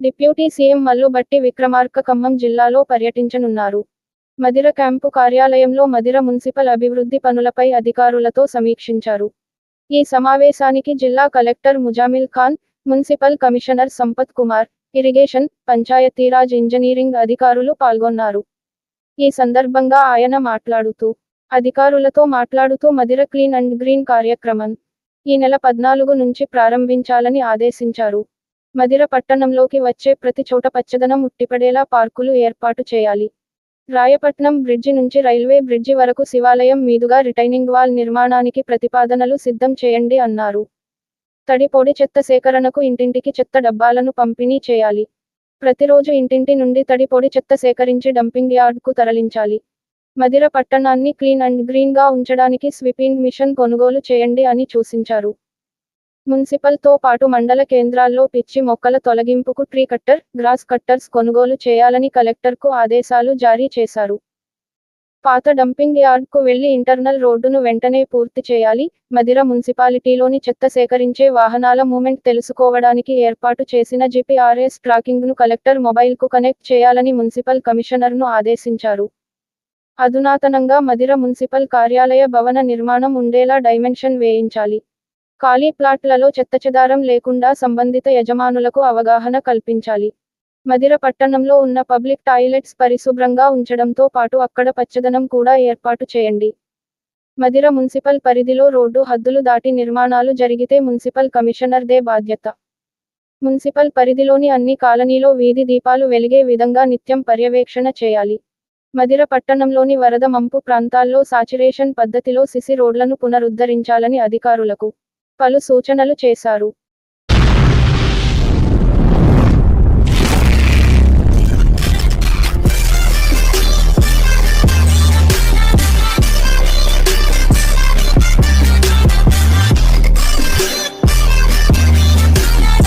Deputy CM Mallu Bhatti Vikramarka Khammam జిల్లాలో పర్యటించనున్నారు. Madhira camp కార్యాలయంలో మదిర మున్సిపల్ అభివృద్ధి పనులపై అధికారులతో సమీక్షించారు. ఈ సమావేశానికి జిల్లా collector Muzammil Khan municipal commissioner Sampath Kumar irrigation Panchayati Raj engineering అధికారులు పాల్గొన్నారు. ఈ సందర్భంగా ఆయన మాట్లాడుతూ అధికారులతో మాట్లాడుతూ మదిర క్లీన్ అండ్ గ్రీన్ కార్యక్రమం ఈ నెల పద్నాలుగు నుంచి ప్రారంభించాలని ఆదేశించారు. మదిర పట్టణంలోకి వచ్చే ప్రతి చోట పచ్చదనం ఉట్టిపడేలా పార్కులు ఏర్పాటు చేయాలి. రాయపట్నం బ్రిడ్జి నుంచి రైల్వే బ్రిడ్జి వరకు శివాలయం మీదుగా రిటైనింగ్ వాల్ నిర్మాణానికి ప్రతిపాదనలు సిద్ధం చేయండి అన్నారు. తడి పొడి చెత్త సేకరణకు ఇంటింటికి చెత్త డబ్బాలను పంపిణీ చేయాలి. ప్రతిరోజు ఇంటింటి నుండి తడి పొడి చెత్త సేకరించి డంపింగ్ యార్డ్కు తరలించాలి. మదిర పట్టణాన్ని క్లీన్ అండ్ గ్రీన్గా ఉంచడానికి స్వీపింగ్ మిషన్ కొనుగోలు చేయండి అని సూచించారు. మున్సిపల్తో పాటు మండల కేంద్రాల్లో పిచ్చి మొక్కల తొలగింపుకు ట్రీ కట్టర్ గ్రాస్ కట్టర్స్ కొనుగోలు చేయాలని కలెక్టర్కు ఆదేశాలు జారీ చేశారు. పాత డంపింగ్ యార్డ్కు వెళ్ళి ఇంటర్నల్ రోడ్డును వెంటనే పూర్తి చేయాలి. మదిర మున్సిపాలిటీలోని చెత్త సేకరించే వాహనాల మూమెంట్ తెలుసుకోవడానికి ఏర్పాటు చేసిన జిపిఆర్ఎస్ ట్రాకింగ్ను కలెక్టర్ మొబైల్కు కనెక్ట్ చేయాలని మున్సిపల్ కమిషనర్ను ఆదేశించారు. అధునాతనంగా మదిర మున్సిపల్ కార్యాలయ భవన నిర్మాణం ఉండేలా డైమెన్షన్ వేయించాలి. ఖాళీ ప్లాట్లలో చెత్తచెదారం లేకుండా సంబంధిత యజమానులకు అవగాహన కల్పించాలి. మదిర పట్టణంలో ఉన్న పబ్లిక్ టాయిలెట్స్ పరిశుభ్రంగా ఉంచడంతో పాటు అక్కడ పచ్చదనం కూడా ఏర్పాటు చేయండి. మదిర మున్సిపల్ పరిధిలో రోడ్డు హద్దులు దాటి నిర్మాణాలు జరిగితే మున్సిపల్ కమిషనర్దే బాధ్యత. మున్సిపల్ పరిధిలోని అన్ని కాలనీలో వీధి దీపాలు వెలిగే విధంగా నిత్యం పర్యవేక్షణ చేయాలి. మదిర పట్టణంలోని వరద మంపు ప్రాంతాల్లో సాచురేషన్ పద్ధతిలో సిసి రోడ్లను పునరుద్ధరించాలని అధికారులకు పలు సూచనలు చేశారు.